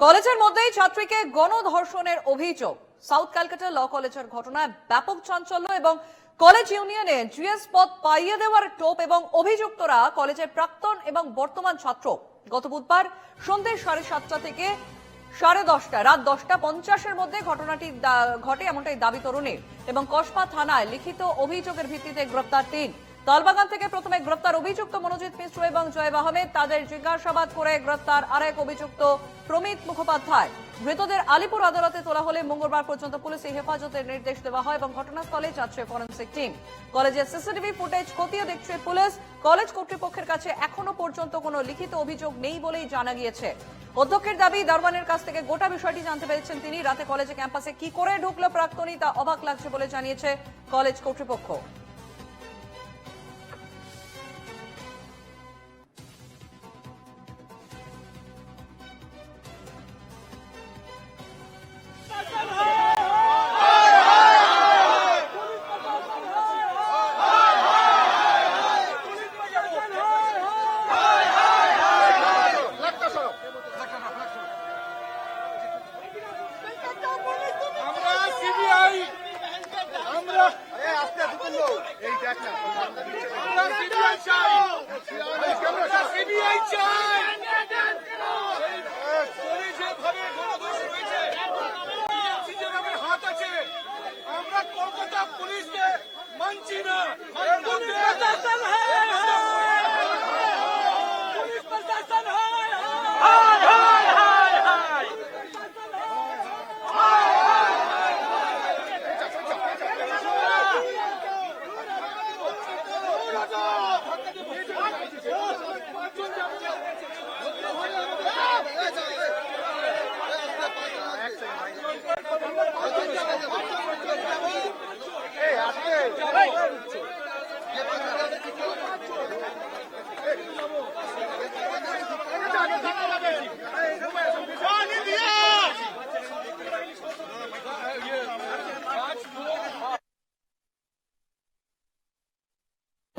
কলেজের মধ্যেই ছাত্রীকে গণধর্ষণের অভিযোগ। সাউথ ক্যালকাটা ল কলেজের ঘটনায় ব্যাপক চাঞ্চল্য এবং কলেজ ইউনিয়নে জিএস পদ পাইয়ে দেওয়ার টোপ এবং অভিযুক্তরা কলেজের প্রাক্তন এবং বর্তমান ছাত্র। গত বুধবার সন্ধ্যে সাড়ে সাতটা থেকে সাড়ে দশটা রাত দশটা পঞ্চাশের মধ্যে ঘটনাটি ঘটে এমনটাই দাবি তরুণীর এবং কসবা থানায় লিখিত অভিযোগের ভিত্তিতে গ্রেপ্তার তিন। তালবাগান থেকে প্রথমে গ্রেপ্তার অভিযুক্ত মনোজিৎ মিশ্র এবং জয়েব আহমেদ। তাদের জিজ্ঞাসাবাদ করে গ্রেপ্তার আরেক অভিযুক্ত প্রমিত মুখোপাধ্যায়। মৃতদের আলিপুর আদালতে তোলা হলে মঙ্গলবার পর্যন্ত পুলিশে হেফাজতের নির্দেশ দেওয়া হয় এবং ঘটনাস্থলে যাচ্ছে ফরেন্সিক টিম। কলেজের সিসিটিভি ফুটেজ খতিয়ে দেখছে পুলিশ। কলেজ কর্তৃপক্ষের কাছে এখনও পর্যন্ত কোনো লিখিত অভিযোগ নেই বলেই জানা গিয়েছে। অধ্যক্ষের দাবি দারওয়ানের কাছ থেকে গোটা বিষয়টি জানতে পেরেছেন তিনি। রাতে কলেজে ক্যাম্পাসে কি করে ঢুকলো প্রাক্তনী তা অবাক লাগছে বলে জানিয়েছে কলেজ কর্তৃপক্ষ।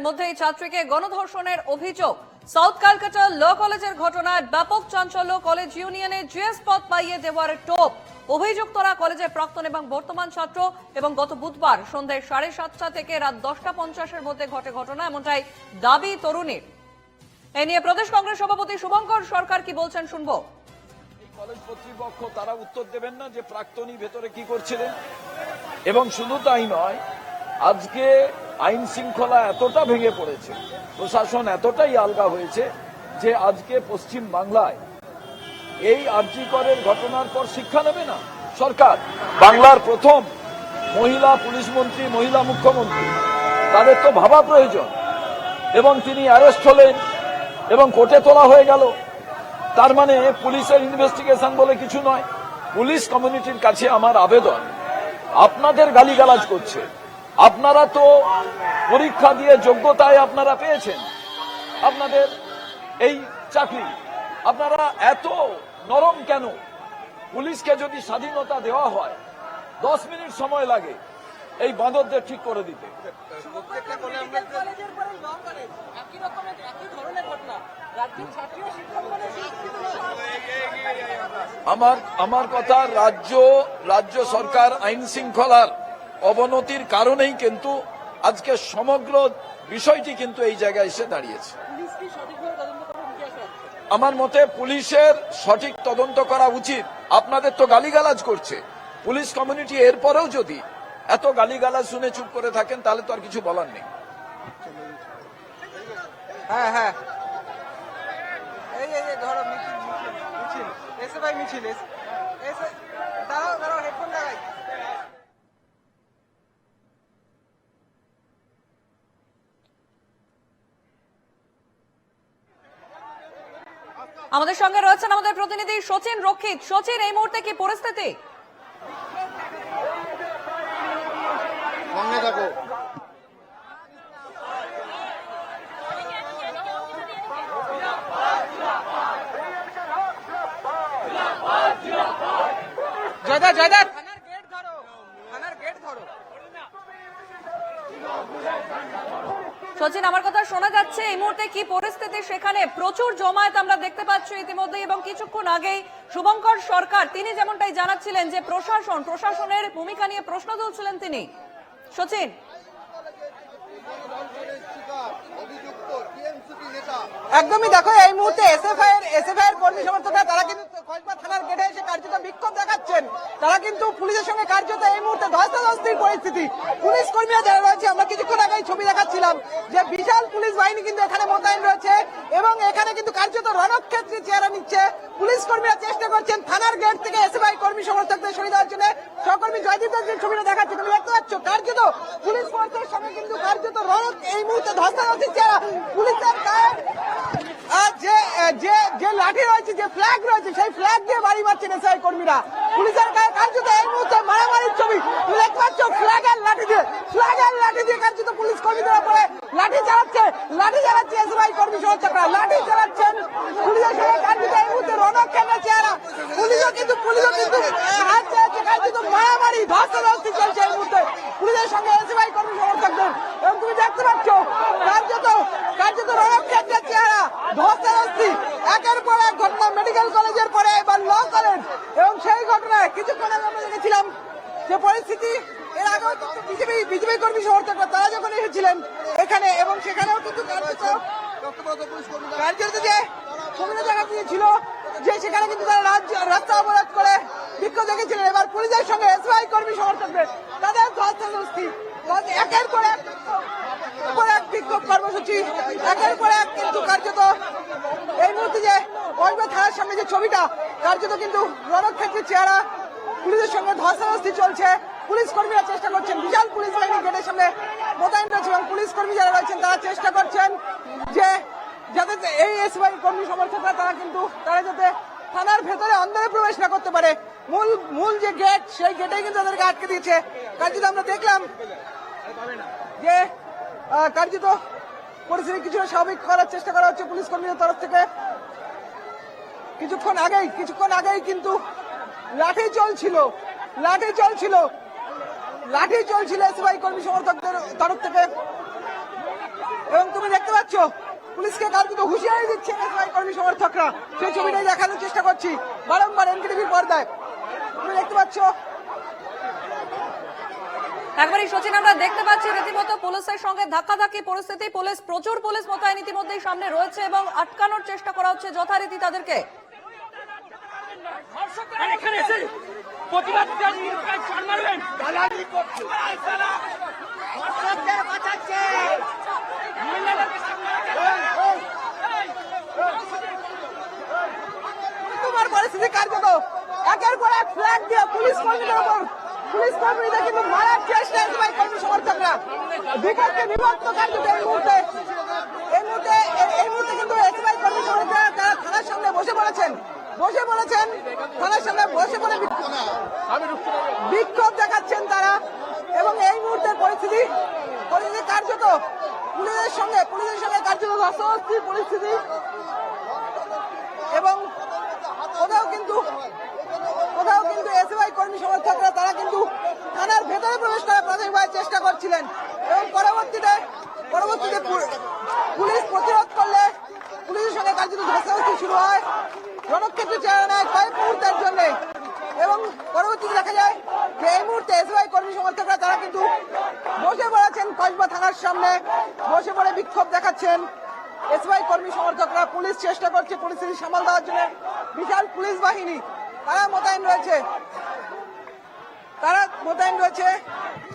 মধ্যে এই ছাত্রীকে গণধর্ষণের অভিযোগ। সাউথ ক্যালকাটা ল কলেজের ঘটনায় ব্যাপক চাঞ্চল্য, কলেজ ইউনিয়নে জিএস পদ পাইয়ে দেওয়ার টোপ। অভিযুক্তরা কলেজের প্রাক্তন এবং বর্তমান ছাত্র এবং গত বুধবার সন্ধ্যায় সাড়ে সাতটা থেকে রাত দশটা পঞ্চাশের মধ্যে ঘটে ঘটনা, এমনটাই দাবি তরুণীর। এ নিয়ে প্রদেশ কংগ্রেস সভাপতি শুভঙ্কর সরকার কি বলছেন শুনব। কলেজ কর্তৃপক্ষ তারা উত্তর দেবেন না যে প্রাক্তনী ভেতরে কি করছিলেন। এবং শুধু তাই নয়, আজকে আইন শৃঙ্খলা এতটা ভেঙে পড়েছে, প্রশাসন এতটাই আলগা হয়েছে যে আজকে পশ্চিম বাংলায় এই আর্যিকরের ঘটনার পর শিক্ষা নেবে না সরকার। বাংলার প্রথম মহিলা পুলিশ মন্ত্রী, মহিলা মুখ্যমন্ত্রী, তাদের তো ভাবা প্রয়োজন। এবং তিনি অ্যারেস্ট হলেন এবং কোর্টে তোলা হয়ে গেল। তার মানে পুলিশের ইনভেস্টিগেশন বলে কিছু নয়। পুলিশ কমিউনিটির কাছে আমার আবেদন, আপনাদের গালিগালাজ করছে। আপনারা তো পরীক্ষা দিয়ে যোগ্যতায় আপনারা পেয়েছেন। আপনাদের এই চাকরি আপনারা এত নরম কেন? পুলিশকে যদি স্বাধীনতা দেওয়া হয় দশ মিনিট সময় লাগে এই বাঁদরদের ঠিক করে দিতে। মানে আমার আমার কথা রাজ্য রাজ্য সরকার আইন শৃঙ্খলার অবনতির কারণেই কিন্তু আজকে সমগ্র বিষয়টি কিন্তু এই জায়গায় এসে দাঁড়িয়েছে। আমার মতে পুলিশের সঠিক তদন্ত করা উচিত। আপনাদের তো গালিগালাজ করছে। পুলিশ কমিউনিটি এরপরেও যদি এত গালিগালাজ শুনে চুপ করে থাকেন তাহলে তো আর কিছু বলার নেই। হ্যাঁ হ্যাঁ। এই এই এই ধরো মিছিল মিছিল মিছিল। এসে ভাই মিছিল এসে এসে দাঁড়াও দাঁড়াও। আমাদের সঙ্গে রয়েছেন আমাদের প্রতিনিধি সচিন রক্ষিত। সচিন এই মুহূর্তে কি পরিস্থিতি? থাকো জয়দা জয়দা থানার গেট ধরো থানার গেট ধরো সচিন আমার কথা শোনা যাচ্ছে এই মুহূর্তে কি পরিস্থিতি সেখানে প্রচুর জমায়েত আমরা দেখতে পাচ্ছি ইতিমধ্যে এবং কিছুক্ষণ আগেই শুভঙ্কর সরকার, তিনি যেমনটাই জানাচ্ছিলেন যে প্রশাসন, প্রশাসনের ভূমিকা নিয়ে প্রশ্ন তুলছিলেন তিনি। সচিন? একদমই দেখো, এই মুহূর্তে এসএফআই এর এসএফআই এর কর্মী সমর্থকরা, তারা কিন্তু কয়েকবার থানার গেটে এসে কার্যত বিক্ষোভ দেখাচ্ছেন। তারা কিন্তু পুলিশের সঙ্গে কার্যত এই মুহূর্তে ধস্তাধস্তির পরিস্থিতি। পুলিশ কর্মীরা যারা রয়েছে, আমরা কিছুক্ষণ আগেই ছবি দেখাচ্ছিলাম যে বিশাল পুলিশ বাহিনী কিন্তু এখানে মোতায়েন রয়েছে এবং এখানে কিন্তু কার্যত রণক্ষেত্রে চেহারা নিচ্ছে পুলিশ কর্মীরা চেষ্টা করছেন থানার গেট থেকে এসএফআই কর্মী সমর্থকদের সরিয়ে দেওয়ার জন্য সহকর্মী জয়দীপ দাস যে ছবিটা দেখাচ্ছে তুমি দেখতে পাচ্ছ কার্যত পুলিশ ফোর্সের সঙ্গে কিন্তু কার্যত রণক এই মুহূর্তে ধস্তাধস্তির চেহারা পুলিশের গায়ে আর যে যে যে লাঠি রয়েছে যে ফ্ল্যাগ রয়েছে সেই ফ্ল্যাগ দিয়ে বাড়ি মারছেন এসআই কর্মীরা পুলিশের গায়ে কার্যত এই মুহূর্তে মারামারির ছবি তুমি দেখতে পাচ্ছ ফ্ল্যাগ আর লাঠি দিয়ে ফ্ল্যাগ আর লাঠি দিয়ে কার্যত পুলিশ কর্মীদের উপরে লাঠি চালাচ্ছে লাঠি চালাচ্ছে এসআই কর্মী সমর্থকরা লাঠি চালাচ্ছেন পুলিশের সঙ্গে কার্যত এই মুহূর্তে রণক কেন্দ্রের চেহারা পুলিশও কিন্তু পুলিশও কিন্তু হাত চালাচ্ছে কার্যত মারামারি ধস্তাধস্তি চলছে এই মুহূর্তে পুলিশের সঙ্গে এসআই কর্মী সমর্থকদের এবং তুমি দেখতে পাচ্ছ কার্যত কার্যত রণক কেন্দ্রের চেহারা ধস্তাধস্তি একের পর এক ঘটনা মেডিকেল কলেজের পরে এবার ল কলেজ এবং সেই ঘটনায় কিছুক্ষণ আগে আমরা দেখেছিলাম যে পরিস্থিতি এর আগেও কিন্তু বিজেপি বিজেপি কর্মী সমর্থকরা তারা যখন এসেছিলেন এখানে এবং সেখানেও কিন্তু কার্যত কার্যত যে ছবিটা দেখা গিয়েছিল যে সেখানে কিন্তু তারা রাজ্য রাস্তা অবরোধ করে বিক্ষোভ দেখেছিলেন এবার পুলিশের সঙ্গে এসআই কর্মী সমর্থকদের তাদের ধস্তাধস্তি একের পর এক বিক্ষোভ পর এক বিক্ষোভ কর্মসূচি একের পর এক কিন্তু কার্যত এই মুহূর্তে যে কসবা থানার সামনে যে ছবিটা কার্যত কিন্তু রণক্ষেত্রের চেহারা পুলিশের সঙ্গে ধস্তাধস্তি চলছে পুলিশ কর্মীরা চেষ্টা করছেন বিশাল পুলিশ বাহিনী গেটের সামনে মোতায়েন রয়েছে এবং পুলিশ কর্মী যারা রয়েছেন তারা চেষ্টা করছেন যে যাতে এই এসবাই কর্মী সমর্থকরা, তারা কিন্তু, তারা যাতে থানার ভেতরে অন্দরে প্রবেশ না করতে পারে। মূল মূল যে গেট সেই গেটে কিন্তু তাদেরকে আটকে দিয়েছে। কার্যত আমরা দেখলাম যে কার্যত পরিস্থিতি কিছুটা স্বাভাবিক করার চেষ্টা করা হচ্ছে পুলিশ কর্মীদের তরফ থেকে। কিছুক্ষণ আগেই কিছুক্ষণ আগেই কিন্তু লাঠি চলছিল লাঠি চলছিল লাঠি চলছিল এসআই কর্মী সমর্থকদের তরফ থেকে। এবং তুমি দেখতে পাচ্ছ পুলিশকে কার্যত হুঁশিয়ারি দিচ্ছে এসআই কর্মী সমর্থকরা। সেই ছবিটাই দেখানোর চেষ্টা করছি বারংবার এনকেটিভির পর্দায়। তুমি দেখতে পাচ্ছ একবারই সচিন আমরা দেখতে পাচ্ছি রীতিমতো পুলিশের সঙ্গে ধাক্কাধাক্কি পরিস্থিতি পুলিশ প্রচুর পুলিশ মোতায়েন ইতিমধ্যেই সামনে রয়েছে এবং আটকানোর চেষ্টা করা হচ্ছে যথারীতি তাদেরকে। প্রতিবাদ চার মারবেন দালালি করছে তোমার পরিস্থিতি কার্যত একের পর এক ফ্ল্যাগ দিয়ে পুলিশ কর্মীদের উপর পুলিশ কর্মীদের কিন্তু মারার চেষ্টা এসআই কর্মী সমর্থকরা। বিপক্ষে বিভক্ত কার্যত এই মুহূর্তে এই মুহূর্তে এই- মুহূর্তে কিন্তু এসআই কর্মী সমর্থকরা তারা থানার সামনে বসে পড়েছেন। বসে পড়েছেন, থানার সামনে বসে পড়ে বিক্ষোভ- দেখাচ্ছেন তারা। এবং এই মুহূর্তের পরিস্থিতি পরিস্থিতি কার্যত পুলিশের সঙ্গে পুলিশের সঙ্গে কার্যত অস্বস্তির পরিস্থিতি। এবং কোথাও কিন্তু কোথাও কিন্তু এসএফআই কর্মী সমর্থকরা, তারা কিন্তু থানার ভেতরে প্রবেশ করার প্রাথমিকভাবে চেষ্টা করছিলেন। এবং পরবর্তীতে পরবর্তীতে পুলিশ প্রতিরোধ করলে পুলিশের সঙ্গে কার্যত ধস্তাধস্তি শুরু হয়। রণক্ষেত্রে চেহারা নেয় কয়েক মুহূর্তের জন্য এবং পরবর্তীতে দেখা যায় যে এই মুহূর্তে এসএফআই কর্মী সমর্থকরা তারা কিন্তু বসে পড়েছেন কসবা থানার সামনে বসে পড়ে বিক্ষোভ দেখাচ্ছেন। এসওয়াই কর্মী সমর্থকরা পুলিশ চেষ্টা করছে পরিস্থিতি সামাল দেওয়ার জন্য। বিশাল পুলিশ বাহিনী তারা মোতায়েন রয়েছে। তারা মোতায়েন রয়েছে।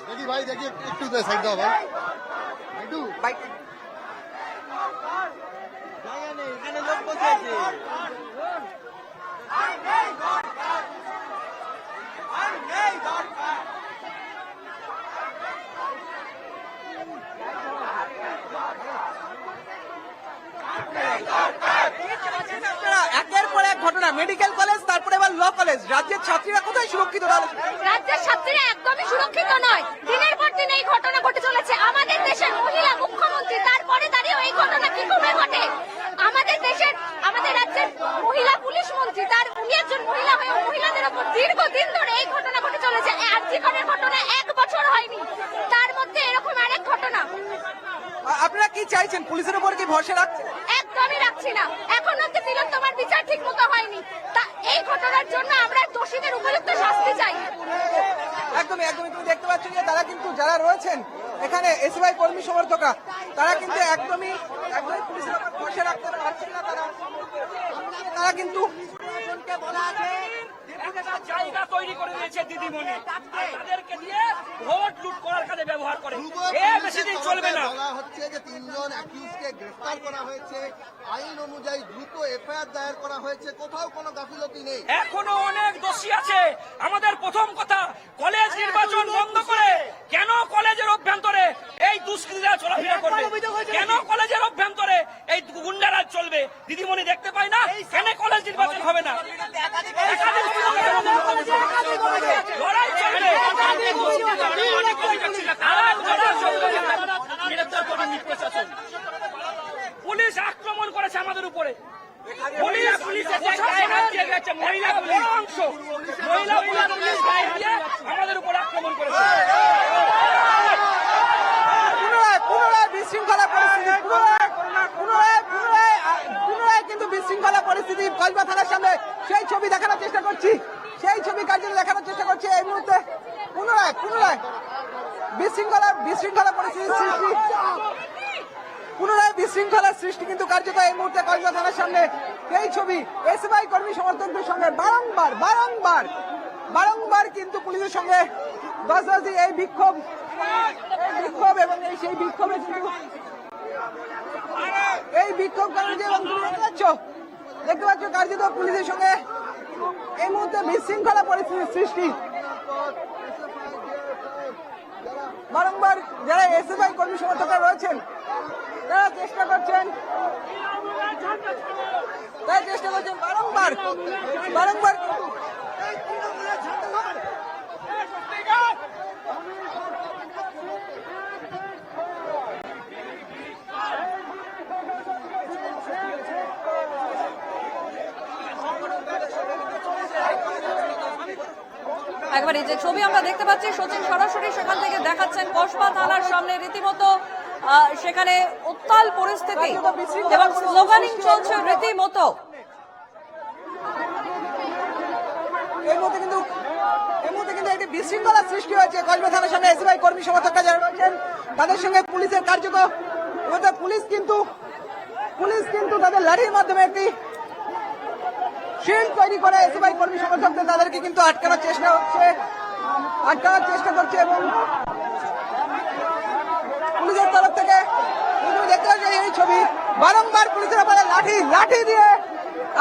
দেখি ভাই দেখি একটু- সাইড দাও ভাই। একটু। বাইক এখানে লোক বসে আছে আপনারা একের ঘটনা মেডিকেল কলেজ তারপরে এবার ল কলেজ রাজ্যের ছাত্রীরা কোথায় সুরক্ষিত? রাজ্যের ছাত্রীরা একদমই সুরক্ষিত নয়। দিনের পর দিন এই ঘটনা ঘটে চলেছে। আমাদের দেশের মহিলা মুখ্যমন্ত্রী তারপরে দাঁড়িয়ে এই ঘটনা কি করে ঘটে? আমাদের দেশের আমাদের রাজ্যের মহিলা পুলিশ মন্ত্রী তার উনি একজন মহিলা হয়ে মহিলাদের উপর দীর্ঘদিন ধরে এই ঘটনা ঘটে চলেছে। আর্জিকরের ঘটনা এক বছর হয়নি। তার মধ্যে এরকম আরেক ঘটনা। আপনারা কি কি চাইছেন? পুলিশের উপর কি ভরসা রাখছেন? একদমই রাখছি না এখন অব্দি তিলোত্তমার বিচার ঠিক মতো হয়নি তা এই ঘটনার জন্য আমরা দোষীদের উপযুক্ত শাস্তি চাই। একদমই একদমই। তুমি দেখতে পাচ্ছ যে তারা কিন্তু যারা রয়েছেন, এখানে এসবিআই কর্মী সমর্থকরা, তারা কিন্তু একদমই একদমই পুলিশের উপর রাখতে পারছেন না, তারা। তারা কিন্তু বলা আছে জায়গা তৈরি করে দিয়েছে দিদিমণি। তাদেরকে দিয়ে ভোট লুট করার কাজে ব্যবহার করে। এ বেশি দিন চলবে না। বলা হচ্ছে যে তিনজন অ্যাকিউজকে গ্রেফতার করা হয়েছে। আইন অনুযায়ী দ্রুত এফআইআর দায়ের করা হয়েছে। কোথাও কোনো গাফিলতি নেই। এখনও অনেক দোষী আছে। আমাদের প্রথম কথা কলেজ নির্বাচন বন্ধ করে কেন কলেজের অভ্যন্তরে এই দুষ্কৃতীরা চলাফেরা করবে? কেন কলেজের অভ্যন্তরে এই গুন্ডারাজ চলবে? দিদিমণি দেখতে পাই না? কেন কলেজ নির্বাচন হবে না একাধিক লড়াই চলবে তারা লড়াই চলবে গ্রেফতার করেননি প্রশাসন পুলিশ আক্রমণ করেছে আমাদের উপরে পুলিশ পুলিশ প্রশাসন হারিয়ে গেছে মহিলা পুলিশ অংশ মহিলা পুলিশ গায়ে দিয়ে আমাদের উপর আক্রমণ করেছে পুনরায় পুনরায় বিশৃঙ্খলা পরিস্থিতি পুনরায় পুনরায় পুনরায় পুনরায় কিন্তু বিশৃঙ্খলা পরিস্থিতি কলবা থানার সামনে সেই ছবি দেখানোর চেষ্টা করছি সেই ছবি কার্যত দেখানোর চেষ্টা করছি এই মুহূর্তে পুনরায় পুনরায় বিশৃঙ্খলা বিশৃঙ্খলা পরিস্থিতি সৃষ্টি পুনরায় বিশৃঙ্খলার সৃষ্টি কিন্তু কার্যত এই মুহূর্তে কলবা থানার সামনে এই ছবি এসএফআই সমর্থকদের সঙ্গে বারংবার বারংবার বারংবার কিন্তু পুলিশের সঙ্গে গজরাজি এই বিক্ষোভ বিক্ষোভ এবং এই সেই বিক্ষোভে কিন্তু এই বিক্ষোভ যে এবং তুমি দেখতে পাচ্ছ দেখতে পাচ্ছ কার্যত পুলিশের সঙ্গে এই মুহূর্তে বিশৃঙ্খলা পরিস্থিতির সৃষ্টি। বারংবার যারা এসএফআই কর্মী সমর্থকরা রয়েছেন, তারা চেষ্টা করছেন তারা চেষ্টা করছেন বারংবার। বারংবার একবার এই যে ছবি আমরা দেখতে পাচ্ছি, সচিন সরাসরি সেখান থেকে দেখাচ্ছেন কসবা থানার সামনে। রীতিমতো সেখানে উত্তাল পরিস্থিতি এবং স্লোগানিং চলছে রীতিমতো। এই মুহূর্তে কিন্তু এই মুহূর্তে কিন্তু একটি বিশৃঙ্খলা সৃষ্টি হয়েছে। কর্মী তাদের সঙ্গে পুলিশের পুলিশ কিন্তু পুলিশ কিন্তু তাদের মাধ্যমে একটি তৈরি করে কর্মী তাদেরকে কিন্তু আটকানোর চেষ্টা আটকানোর চেষ্টা করছে এবং পুলিশের তরফ থেকে তুমি ছবি। বারংবার পুলিশের উপরে লাঠি লাঠি দিয়ে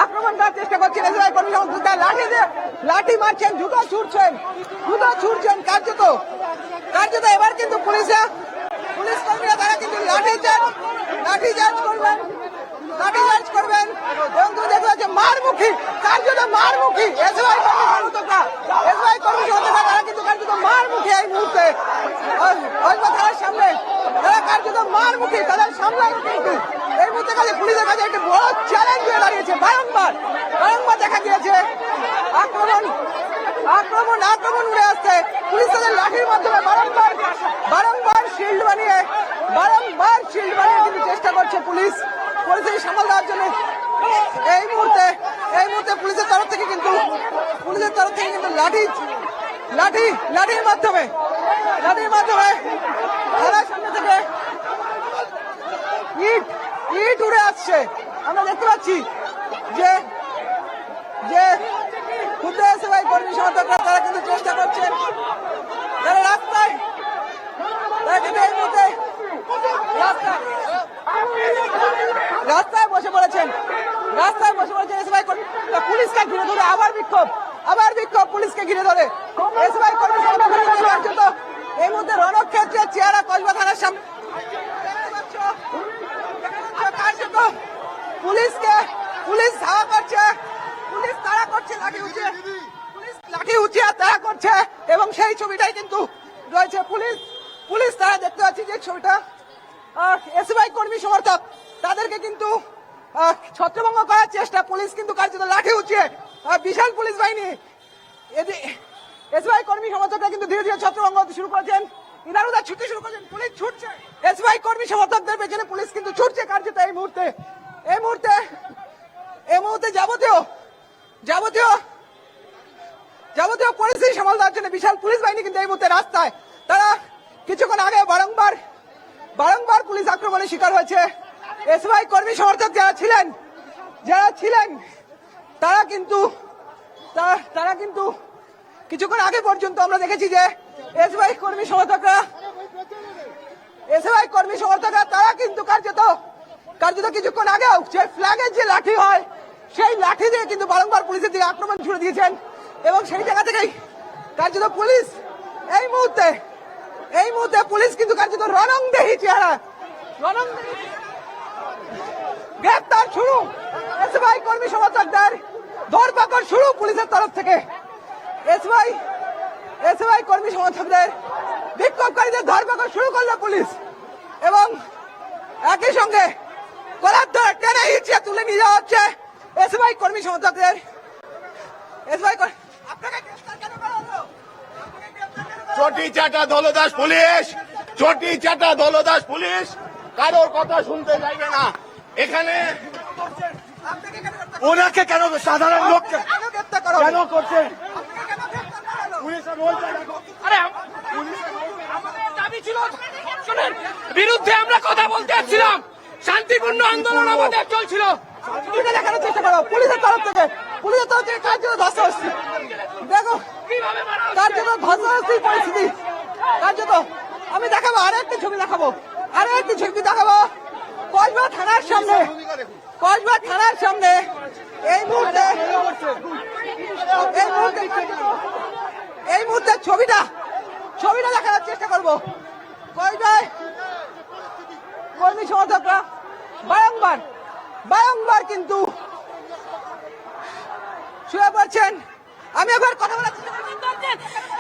আক্রমণ করার চেষ্টা করছেন এসআই কর্মী সমর্থকরা লাঠি দিয়ে লাঠি মারছেন, জুতো ছুটছেন জুতো ছুটছেন কার্যত। কার্যত এবার কিন্তু পুলিশে, পুলিশ কর্মীরা তারা কিন্তু লাঠি চার্জ লাঠি চার্জ করবেন, লাঠি চার্জ করবেন। এবং তুমি দেখতে পাচ্ছ মারমুখী, কার্যত মারমুখী এসআই কর্মী সমর্থকরা। এসআই কর্মী সমর্থকরা, তারা কিন্তু কার্যত মারমুখী এই মুহূর্তে। সামনে তারা কার্যত মারমুখী তাদের সামলানো কিন্তু এই মুহূর্তে কাছে পুলিশের কাছে একটি বড় চ্যালেঞ্জ হয়ে দাঁড়িয়েছে, বারংবার বারংবার দেখা গিয়েছে। আক্রমণ আক্রমণ আক্রমণ উড়ে আসছে। পুলিশ তাদের লাঠির মাধ্যমে বারংবার বারংবার শিল্ড বানিয়ে, বারংবার শিল্ড বানিয়ে কিন্তু চেষ্টা করছে পুলিশ। পরিস্থিতি সামাল দেওয়ার জন্য এই মুহূর্তে এই মুহূর্তে পুলিশের তরফ থেকে কিন্তু, পুলিশের তরফ থেকে কিন্তু লাঠি লাঠি, লাঠির মাধ্যমে লাঠির মাধ্যমে থানার সামনে থেকে ইট ইট উড়ে আসছে। আমরা দেখতে পাচ্ছি যে যে ক্ষুদ্র সেবাই কর্মী সমর্থকরা, তারা কিন্তু চেষ্টা করছেন তারা রাস্তায়, তারা কিন্তু এই মুহূর্তে রাস্তায় রাস্তায় বসে পড়েছেন। রাস্তায় বসে পড়েছেন এসবাই কর্মী। পুলিশকে ঘিরে ধরে আবার বিক্ষোভ। আবার বিক্ষোভ পুলিশকে ঘিরে ধরে। এসবাই কর্মী এই মুহূর্তে রণক্ষেত্রের চেহারা কসবা থানার সামনে পুলিশকে পুলিশ ধাওয়া করছে পুলিশ তাড়া করছে লাঠি পুলিশ লাঠি তাড়া করছে এবং সেই ছবিটাই কিন্তু রয়েছে। পুলিশ পুলিশ তারা দেখতে পাচ্ছি যে ছবিটা এসবিআই কর্মী সমর্থক তাদেরকে কিন্তু ছত্রভঙ্গ করার চেষ্টা। পুলিশ কিন্তু কার্যত লাঠি আহ, বিশাল পুলিশ বাহিনী। এসবিআই কর্মী সমর্থকরা কিন্তু ধীরে ধীরে ছত্রভঙ্গ হতে শুরু করেছেন। ইনারুদা ছুটতে শুরু করেছেন, পুলিশ ছুটছে। এসবিআই কর্মী সমর্থকদের পেছনে পুলিশ কিন্তু ছুটছে কার্যত এই মুহূর্তে। এই মুহূর্তে এই মুহূর্তে যাবতীয় যাবতীয় যাবতীয় পরিস্থিতি সামাল দেওয়ার জন্য বিশাল পুলিশ বাহিনী কিন্তু এই মুহূর্তে রাস্তায়। তারা কিছুক্ষণ আগে বারংবার বারংবার পুলিশ আক্রমণের শিকার হয়েছে। এসবিআই কর্মী সমর্থক যারা ছিলেন যারা ছিলেন তারা কিন্তু, তারা- কিন্তু কিছুক্ষণ আগে পর্যন্ত আমরা দেখেছি যে এসবিআই কর্মী সমর্থকরা এসবিআই কর্মী সমর্থকরা, তারা কিন্তু কার্যত কার্যত কিছুক্ষণ আগেও যে ফ্ল্যাগের যে লাঠি হয়, সেই লাঠি দিয়ে কিন্তু বারংবার পুলিশের দিকে আক্রমণ ছুড়ে দিয়েছেন। এবং সেই জায়গা থেকেই কার্যত পুলিশ এই মুহূর্তে এই মুহূর্তে পুলিশ কিন্তু কার্যত রণংদেহী চেহারা, রণংদেহী গ্রেপ্তার শুরু এস এসবিআই কর্মী সমর্থকদের। ধরপাকড় শুরু পুলিশের তরফ থেকে। এসবিআই এসবিআই কর্মী সমর্থকদের, বিক্ষোভকারীদের ধরপাকড় শুরু করল পুলিশ। এবং একই সঙ্গে টেনে তুলে নিয়ে যাওয়া হচ্ছে এসবিআই কর্মী সমর্থকদের। হলো? চটি চাটা দলদাস পুলিশ, চটি চাটা দলদাস পুলিশ। কারোর কথা শুনতে চাইবে না। এখানে ওনাকে কেন সাধারণ লোককে কেন করছেন দেখো বিরুদ্ধে আমরা কথা বলতে এসেছিলাম। শান্তিপূর্ণ আন্দোলন আমাদের চলছিল। দেখানোর চেষ্টা করো? পুলিশের তরফ থেকে। পুলিশের তরফ থেকে কার জন্য দেখো হচ্ছে? কার জন্য ধস্তাধস্তির পরিস্থিতি? কার জন্য? আমি দেখাবো আরও একটি ছবি দেখাবো। আরও একটি ছবি দেখাবো। কসবা থানার সামনে। কসবা থানার সামনে এই মুহূর্তে এই মুহূর্তে এই মুহূর্তে ছবিটা ছবিটা দেখানোর চেষ্টা করব। কসবায় কর্মী সমর্থকরা, বারংবার বারংবার কিন্তু শুয়ে পড়ছেন। আমি একবার কথা বলার চেষ্টা করছি।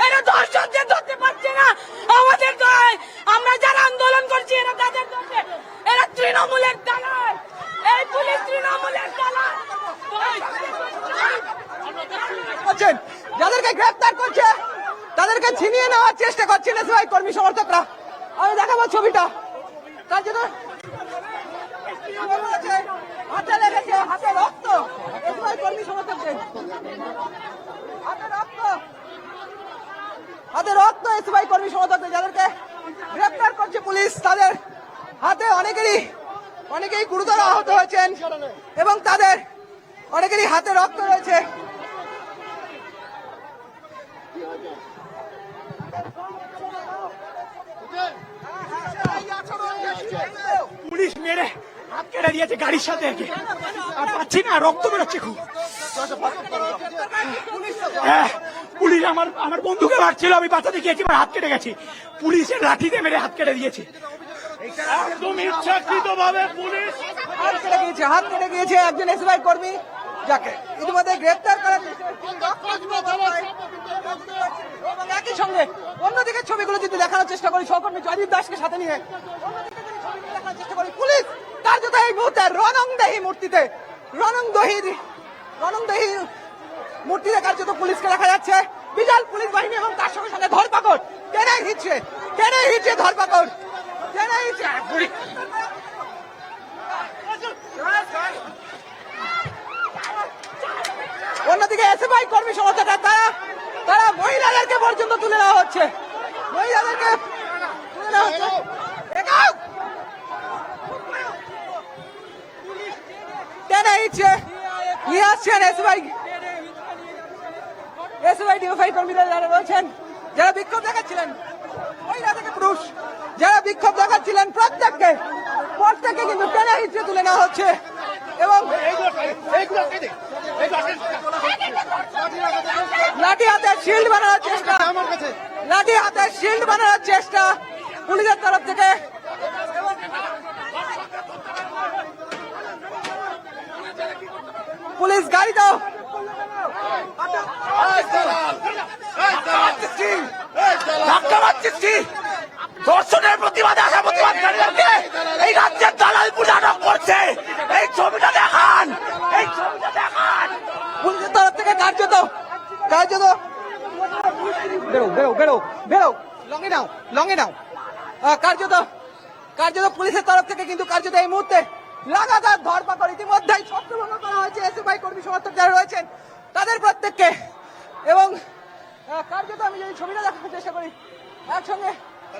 এরা দর্শকদের ধরতে পারছে না, আমাদের আমরা যারা আন্দোলন করছি, এরা তাদের এরা তৃণমূলের দালাল। করছেন যাদেরকে গ্রেফতার করছে, তাদেরকে ছিনিয়ে নেওয়ার চেষ্টা করছেন এসআই কর্মী সমর্থকরা। আমি দেখাবো ছবিটা। তার জন্য হাতে লেগেছে, হাতে রক্ত। এসআই কর্মী সমর্থকদের। হাতে রক্ত। হাতে রক্ত এসআই কর্মী সমর্থকদের, যাদেরকে গ্রেফতার করছে পুলিশ, তাদের হাতে অনেকেরই অনেকেই গুরুতর আহত হয়েছেন এবং তাদের অনেকেরই হাতে রক্ত রয়েছে। পুলিশ মেরে হাত কেটে দিয়েছে গাড়ির সাথে। আর পাচ্ছি না, রক্ত বেরোচ্ছে খুব। হ্যাঁ পুলিশ আমার আমার বন্ধুকে মারছিল, আমি বাঁচাতে গিয়ে একেবারে হাত কেটে গেছি। পুলিশের লাঠিতে মেরে হাত কেটে দিয়েছে। অন্যদিকে ছবিগুলো যদি দেখানোর চেষ্টা করি, সহকর্মী জয়দীপ দাসকে সাথে নিয়ে দেখানোর চেষ্টা করি, পুলিশ কার্যত এই মুহূর্তে রণংদেহী মূর্তিতে রণংদহী রণংদেহী মূর্তিতে কার্যত পুলিশকে দেখা যাচ্ছে। বিশাল পুলিশ বাহিনী এবং তার সঙ্গে সঙ্গে ধরপাকড়। টেনে হিচ্ছে টেনে হিচ্ছে ধরপাকড়। অন্যদিকে এসএফআই কর্মী সমর্থকরা, তারা তারা মহিলাদেরকে পর্যন্ত তুলে নেওয়া হচ্ছে। মহিলাদেরকে তুলে নেওয়া হচ্ছে! টেনে হিচ্ছে নিয়ে আসছেন এসএফআই এসএফআই ডিএফআই কর্মীরা যারা যারা বিক্ষোভ দেখাচ্ছিলেন মহিলা থেকে পুরুষ যারা বিক্ষোভ দেখাচ্ছিলেন প্রত্যেককে প্রত্যেককে কিন্তু টেনে হিচ্ছে তুলে নেওয়া হচ্ছে। এবং লাঠি হাতে শিল্ড বানানোর চেষ্টা লাঠি হাতে শিল্ড বানানোর চেষ্টা পুলিশের তরফ থেকে। পুলিশ গাড়ি দাও। ধাক্কা মারছিস কি? ধর্ষণের প্রতিবাদে আসা প্রতিবাদকারীদেরকে এই রাজ্যের দালাল আটক করছে। এই ছবিটা দেখান। এই ছবিটা দেখান। পুলিশের তরফ থেকে কার্যত কার্যত। বেরো বেরো বেরো বেরো। লঙে নাও লঙে নাও। কার্যত কার্যত পুলিশের তরফ থেকে কিন্তু কার্যত এই মুহূর্তে লাগাতার ধরপাকড় ইতিমধ্যেই ছত্রভঙ্গ করা হয়েছে। এসএফআই কর্মী সমর্থক যারা রয়েছেন, তাদের প্রত্যেককে। এবং কার্যত আমি যদি ছবিটা দেখার চেষ্টা করি, একসঙ্গে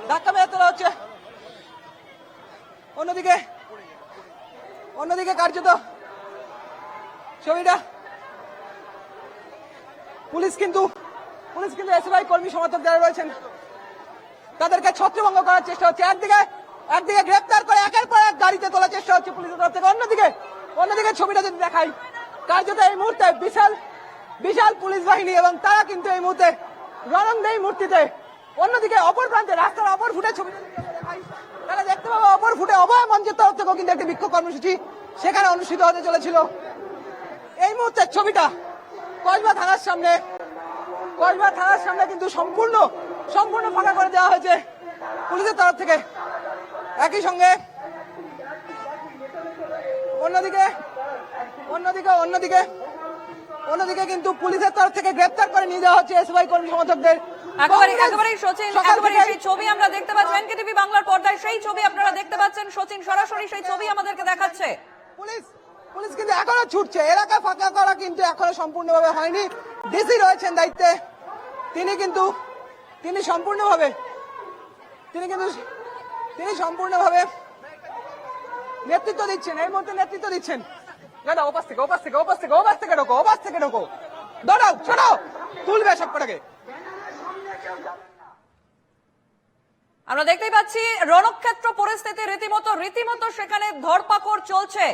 ধাক্কা মেরে তোলা হচ্ছে। অন্যদিকে অন্যদিকে কার্যত ছবিটা। পুলিশ কিন্তু পুলিশ কিন্তু এসএফআই কর্মী সমর্থক যারা রয়েছেন, তাদেরকে ছত্রভঙ্গ করার চেষ্টা হচ্ছে। একদিকে একদিকে গ্রেপ্তার করে একের পর এক গাড়িতে তোলার চেষ্টা হচ্ছে পুলিশের তরফ থেকে। অন্যদিকে অন্যদিকে ছবিটা যদি দেখাই, কার্যত এই মুহূর্তে বিশাল বিশাল পুলিশ বাহিনী এবং তারা কিন্তু এই মুহূর্তে রণংদেই মূর্তিতে অন্যদিকে অপর প্রান্তে রাস্তার অপর ফুটে ছবি তাহলে দেখতে পাবো অপর ফুটে অভয় মঞ্চের তরফ থেকেও কিন্তু একটি বিক্ষোভ কর্মসূচি সেখানে অনুষ্ঠিত হতে চলেছিল। এই মুহূর্তের ছবিটা কসবা থানার সামনে। কসবা থানার সামনে কিন্তু সম্পূর্ণ সম্পূর্ণ ফাঁকা করে দেওয়া হয়েছে পুলিশের তরফ থেকে। একই সঙ্গে অন্যদিকে অন্যদিকে অন্যদিকে অন্যদিকে কিন্তু পুলিশের তরফ থেকে গ্রেপ্তার করে নিয়ে যাওয়া হচ্ছে এসওয়াই কর্মী সমর্থকদের। একেবারে একেবারে সচিন একেবারে সেই ছবি আমরা দেখতে পাচ্ছি। এনকেটিভি বাংলার পর্দায় সেই ছবি আপনারা দেখতে পাচ্ছেন। সচিন সরাসরি সেই ছবি আমাদেরকে দেখাচ্ছে। পুলিশ পুলিশ কিন্তু এখনও ছুটছে। এলাকা ফাঁকা করা কিন্তু এখনও সম্পূর্ণভাবে হয়নি। ডিসি রয়েছেন দায়িত্বে। তিনি কিন্তু তিনি সম্পূর্ণভাবে তিনি কিন্তু তিনি সম্পূর্ণভাবে নেতৃত্ব দিচ্ছেন। এই মুহূর্তে নেতৃত্ব দিচ্ছেন। দাদা ওপাস থেকে ওপাস থেকে ওপাস থেকে ওপাস থেকে ঢোকো ওপাস থেকে ঢোকো। দাঁড়াও ছোটো তুলবে সব কটাকে। আমরা দেখতেই পাচ্ছি, রণক্ষেত্র পরিস্থিতি রীতিমতো রীতিমতো সেখানে ধরপাকড় চলছে।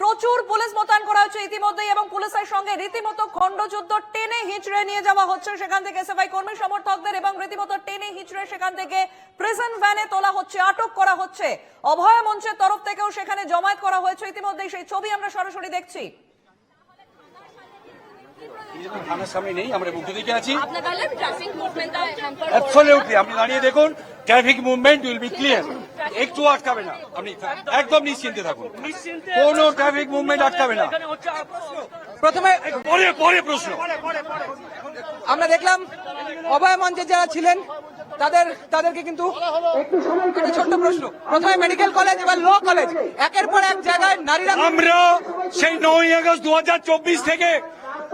প্রচুর পুলিশ মোতায়েন করা হচ্ছে ইতিমধ্যেই এবং পুলিশের সঙ্গে রীতিমতো খণ্ডযুদ্ধ টেনে হিচড়ে নিয়ে যাওয়া হচ্ছে সেখান থেকে এসএফআই কর্মী, সমর্থকদের এবং রীতিমতো টেনে হিচড়ে সেখান থেকে প্রিজন ভ্যানে তোলা হচ্ছে, আটক করা হচ্ছে। অভয় মঞ্চের তরফ থেকেও সেখানে জমায়েত করা হয়েছে। ইতিমধ্যেই সেই ছবি আমরা সরাসরি দেখছি। থানার সামনে নেই আমরা বুদ্ধি দিকে আছি। আপনার তাহলে ট্রাফিক মুভমেন্টটা হ্যাম্পার অ্যাবসলিউটলি আপনি দাঁড়িয়ে দেখুন traffic movement will be clear একটু আটকাবে না আপনি একদম নিশ্চিন্তে থাকুন। কোনো ট্রাফিক মুভমেন্ট আটকাবে না। প্রথমে পরে পরে প্রশ্ন। আমরা দেখলাম অভয় মঞ্চে যারা ছিলেন তাদের তাদেরকে কিন্তু একটা ছোট্ট প্রশ্ন। প্রথমে মেডিকেল কলেজ এবার ল কলেজ একের পর এক জায়গায় নারীরা আমরা সেই নয় আগস্ট দু হাজার চব্বিশ থেকে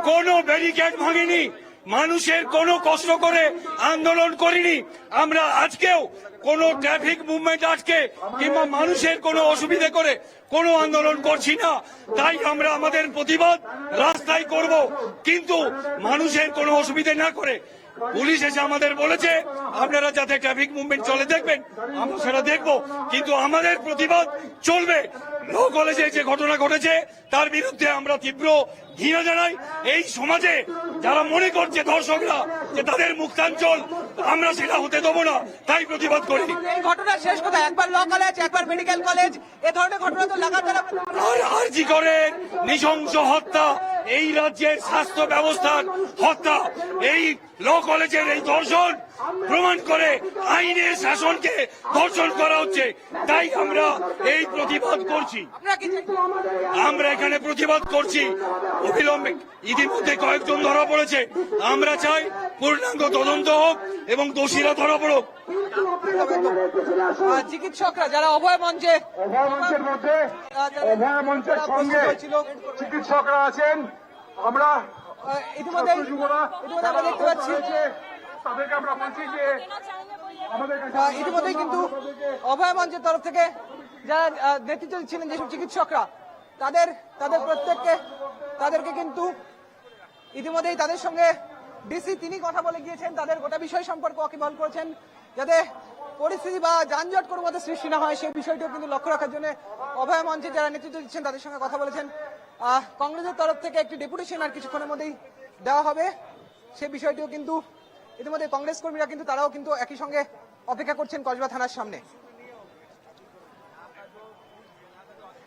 কোনো ব্যারিকেড ভাঙিনি। মানুষের কোনো কষ্ট করে আন্দোলন করিনি। আমরা আজকেও কোনো ট্রাফিক মুভমেন্ট আজকে কিংবা মানুষের কোনো অসুবিধে করে কোনো আন্দোলন করছি না। তাই আমরা আমাদের প্রতিবাদ রাস্তায় করব। কিন্তু মানুষের কোনো অসুবিধে না করে পুলিশ এসে আমাদের বলেছে আপনারা যাতে ট্রাফিক মুভমেন্ট চলে দেখবেন। আমরা সেটা দেখব। কিন্তু আমাদের প্রতিবাদ চলবে। ল কলেজে যে ঘটনা ঘটেছে তার বিরুদ্ধে আমরা তীব্র ঘৃণা জানাই। এই সমাজে যারা মনে করছে দর্শকরা যে তাদের মুক্তাঞ্চল আমরা সেটা হতে দেবো না। তাই প্রতিবাদ করি। এই ঘটনা শেষ কোথায়? একবার ল কলেজ একবার মেডিকেল কলেজ এ ধরনের ঘটনা তো লাগাতার আর আরজি করেন? নৃশংস হত্যা। এই রাজ্যের স্বাস্থ্য ব্যবস্থার হত্যা এই ল কলেজের এই দর্শন প্রমাণ করে আইনের শাসনকে ধর্ষণ করা হচ্ছে। তাই আমরা এই প্রতিবাদ করছি? আমরা এখানে প্রতিবাদ করছি। অবিলম্বে ইতিমধ্যে কয়েকজন ধরা পড়েছে। আমরা চাই পূর্ণাঙ্গ তদন্ত হোক এবং দোষীরা ধরা পড়ুক। চিকিৎসকরা যারা অভয় মঞ্চে অভয় মঞ্চের সঙ্গে চিকিৎসকরা আছেন। আমরা ইতিমধ্যে ইতিমধ্যে আমরা দেখতে পাচ্ছি ইতিমধ্যেই কিন্তু অভয় মঞ্চের তরফ থেকে যারা নেতৃত্ব দিচ্ছিলেন যেসব চিকিৎসকরা, তাদের তাদের প্রত্যেককে, তাদেরকে কিন্তু ইতিমধ্যেই তাদের সঙ্গে ডিসি তিনি কথা বলে গিয়েছেন, তাদের গোটা বিষয় সম্পর্কে ওয়াকিবহাল করেছেন, যাতে পরিস্থিতি বা যানজট কোনো মতে সৃষ্টি না হয়, সেই বিষয়টিও কিন্তু লক্ষ্য রাখার জন্য অভয় মঞ্চে যারা নেতৃত্ব দিচ্ছেন, তাদের সঙ্গে কথা বলেছেন। কংগ্রেসের তরফ থেকে একটি ডেপুটেশন আর কিছুক্ষণের মধ্যেই দেওয়া হবে, সে বিষয়টিও কিন্তু ইতিমধ্যে কংগ্রেস কর্মীরা কিন্তু তারাও কিন্তু একই সঙ্গে অপেক্ষা করছেন কসবা থানার সামনে।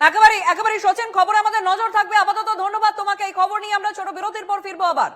একেবারে একেবারে সচেন, খবর আমাদের নজর থাকবে। আপাতত ধন্যবাদ তোমাকে। এই খবর নিয়ে আমরা ছোট বিরতির পর ফিরবো আবার।